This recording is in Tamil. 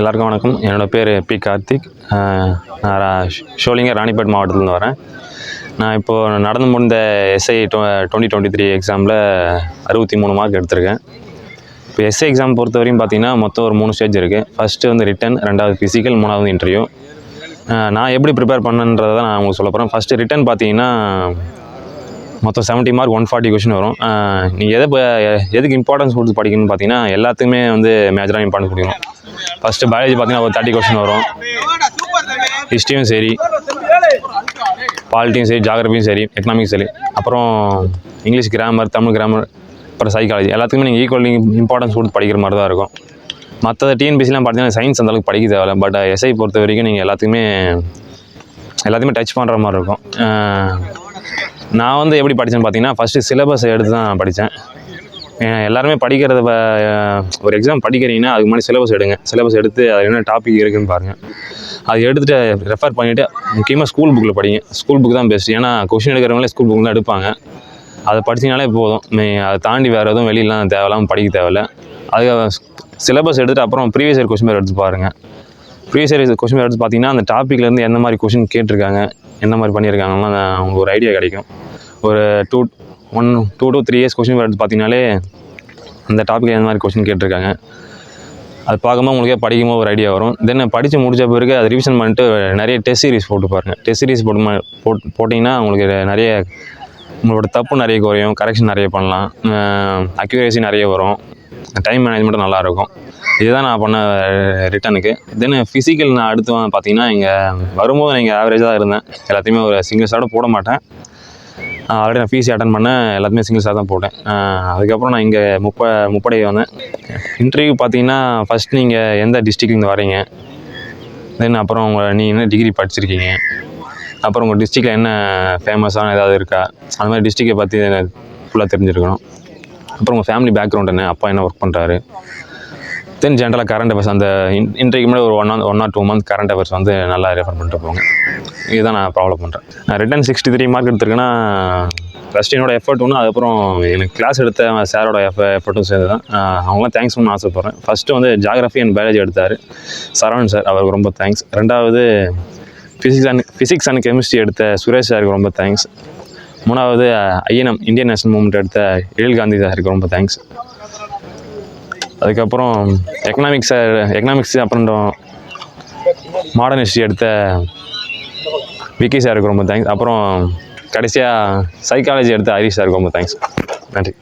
எல்லாருக்கும் வணக்கம். என்னோடய பேர் பி கார்த்திக். நான் ரா- ஷோலிங்கர் ராணிப்பேட் மாவட்டத்துலேருந்து வரேன். நான் இப்போது நடந்து முடிந்த எஸ்ஐ டொ டுவெண்ட்டி டுவெண்ட்டி த்ரீ எக்ஸாமில் அறுபத்தி மூணு மார்க் எடுத்திருக்கேன். இப்போ எஸ்ஐ எக்ஸாம் பொறுத்த வரையும் பார்த்தீங்கன்னா மொத்தம் ஒரு மூணு ஸ்டேஜ் இருக்குது ஃபஸ்ட்டு வந்து ரிட்டன் ரெண்டாவது ஃபிசிக்கல் மூணாவது இன்டர்வியூ நான் எப்படி ப்ரிப்பேர் பண்ணன்றதை தான் நான் உங்களுக்கு சொல்ல போகிறேன் ஃபஸ்ட்டு ரிட்டன் பார்த்தீங்கன்னா மொத்தம் 70 மார்க் ஒன் ஃபார்ட்டி கொஷின் வரும். நீங்கள் எதை எதுக்கு இம்பார்ட்டன்ஸ் கொடுத்து படிக்கணும்னு பார்த்தீங்கன்னா எல்லாத்துக்குமே வந்து மேஜராக இம்பார்ட்டன்ஸ் கொடுக்கணும் ஃபஸ்ட்டு பயாலஜி பார்த்தீங்கன்னா ஒரு தேர்ட்டி கொஸ்டின் வரும். ஹிஸ்ட்ரியும் சரி. பாலிட்டியும் சரி ஜாகிரபியும் சரி எக்கனாமிக்ஸ் சரி. அப்புறம் இங்கிலீஷ் கிராமர் தமிழ் கிராமர் அப்புறம் சைக்காலஜி எல்லாத்துக்குமே நீங்கள் ஈக்குவல் இம்பார்ட்டன்ஸ் கொடுத்து படிக்கிற மாதிரி தான் இருக்கும். மற்ற டிஎன்பிசிலாம் பார்த்தீங்கன்னா சயின்ஸ் அந்தளவுக்கு படிக்க தேவையில்ல. பட் எஸ்ஐ uh, பொறுத்த வரைக்கும் நீங்கள் எல்லாத்துக்குமே எல்லாத்தையுமே டச் பண்ணுற மாதிரி இருக்கும். நான் வந்து எப்படி படித்தேன்னு பார்த்தீங்கன்னா ஃபஸ்ட்டு சிலபஸ் எடுத்து தான் படித்தேன் எல்லாருமே படிக்கிறத ஒரு எக்ஸாம் படிக்கிறீங்கன்னா அதுக்கு முன்னாடி சிலபஸ் எடுங்க. சிலபஸ் எடுத்து அது என்ன டாபிக் இருக்குதுன்னு பாருங்கள் அது எடுத்துகிட்டு ரெஃபர் பண்ணிவிட்டு முக்கியமாக ஸ்கூல் புக்கில் படிங்க. ஸ்கூல் புக் தான் பெஸ்ட் ஏன்னா கொஷின் எடுக்கிறவங்களே ஸ்கூல் புக் தான் எடுப்பாங்க. அதை படிச்சிங்கனாலே போதும். நீ- அதை தாண்டி வேறு எதுவும் வெளியிலாம் தேவையில்லாமல் படிக்க தேவையில்ல. அது சிலபஸ் எடுத்துகிட்டு அப்புறம் ப்ரீவியஸ் இயர் கொஷின் பேர் எடுத்து பாருங்கள் ப்ரீவியஸ் இயர் கொஷின் பேர் எடுத்து பார்த்தீங்கன்னா அந்த டாப்பிக்லேருந்து எந்த மாதிரி கொஷின் கேட்டிருக்காங்க என்ன மாதிரி பண்ணியிருக்காங்கலாம் உங்களுக்கு ஒரு ஐடியா கிடைக்கும். ஒரு two one two two three years question எடுத்து பார்த்தீங்கனாலே அந்த டாப்பிக்கில் எந்த மாதிரி கொஷின் கேட்டிருக்காங்க. அது பார்க்கும்போது உங்களுக்கே படிக்கும்போது ஒரு ஐடியா வரும். தென் படித்து முடித்த பிறகு அதை ரிவிஷன் பண்ணிட்டு நிறைய டெஸ்ட் சீரிஸ் போட்டு பாருங்கள் டெஸ்ட் சீரிஸ் போட்டு போட் போட்டிங்கன்னா உங்களுக்கு நிறைய உங்களோட தப்பு நிறைய குறையும் கரெக்ஷன் நிறைய பண்ணலாம். அக்யூரேசி நிறைய வரும். டைம் மேனேஜ்மெண்ட்டும் நல்லாயிருக்கும். இதுதான் நான் பண்ண ரிட்டனுக்கு தென் ஃபிசிக்கல் நான் அடுத்து பார்த்தீங்கன்னா இங்கே வரும்போது நான் இங்கே ஆவரேஜாக தான் இருந்தேன். எல்லாத்தையுமே ஒரு சிங்கிள் போட மாட்டேன். ஆல்ரெடி நான் பிசி அட்டன் பண்ணேன். எல்லாத்துமே சிங்கிள்ஸாக தான் போட்டேன். அதுக்கப்புறம் நான் இங்கே முப்ப முப்படை வந்தேன். இன்டர்வியூ பார்த்தீங்கன்னா ஃபஸ்ட் நீங்கள் எந்த டிஸ்ட்ரிக்ட்லேருந்து வரீங்க தென் அப்புறம் உங்கள் நீங்கள் என்ன டிகிரி படிச்சிருக்கீங்க? அப்புறம் உங்கள் டிஸ்ட்ரிக்டில் என்ன ஃபேமஸான ஏதாவது இருக்கா? அந்த மாதிரி டிஸ்ட்ரிக்டை பற்றி ஃபுல்லாக தெரிஞ்சிருக்கணும். அப்புறம் உங்கள் ஃபேமிலி பேக்ரவுண்ட் என்ன? அப்பா என்ன ஒர்க் பண்ணுறாரு தென் ஜென்ரலாக கரண்ட் அஃபேர்ஸ் அந்த இன்றைக்கு முன்னாடி ஒரு one one or two month current affairs வந்து நல்லா ரெஃபர் பண்ணிட்டு போங்க. இதுதான் நான் ப்ராப்ளம் பண்ணுறேன் நான் ரிட்டன் சிக்ஸ்டி த்ரீ மார்க் எடுத்துருக்கேன்னா ஃபஸ்ட் என்னோட எஃபர்ட் ஒன்று அதுக்கப்புறம் எனக்கு கிளாஸ் எடுத்த சாரோட எஃப எஃபர்ட்டும் சேர்ந்து தான். அவங்களாம் தேங்க்ஸ் பண்ண ஆசைப்பட்றேன். ஃபஸ்ட்டு வந்து ஜாகிரஃபி அண்ட் பயாலஜி எடுத்தார். சரவணன் சார் அவருக்கு ரொம்ப தேங்க்ஸ் ரெண்டாவது physics and physics and chemistry எடுத்த சுரேஷ் சாருக்கு ரொம்ப தேங்க்ஸ் மூணாவது ஐஎன்எம் இந்தியன் நேஷனல் மூமெண்ட் எடுத்த எழில் காந்தி சாருக்கு ரொம்ப தேங்க்ஸ் அதுக்கப்புறம் எக்கனாமிக்ஸ் எக்கனாமிக்ஸ் அப்புறம் மாடர்ன் ஹிஸ்ட்ரி எடுத்த விக்கி சாருக்கு ரொம்ப தேங்க்ஸ் அப்புறம் கடைசியாக சைக்காலஜி எடுத்த ஹரிஷ் சாருக்கு ரொம்ப தேங்க்ஸ் நன்றி.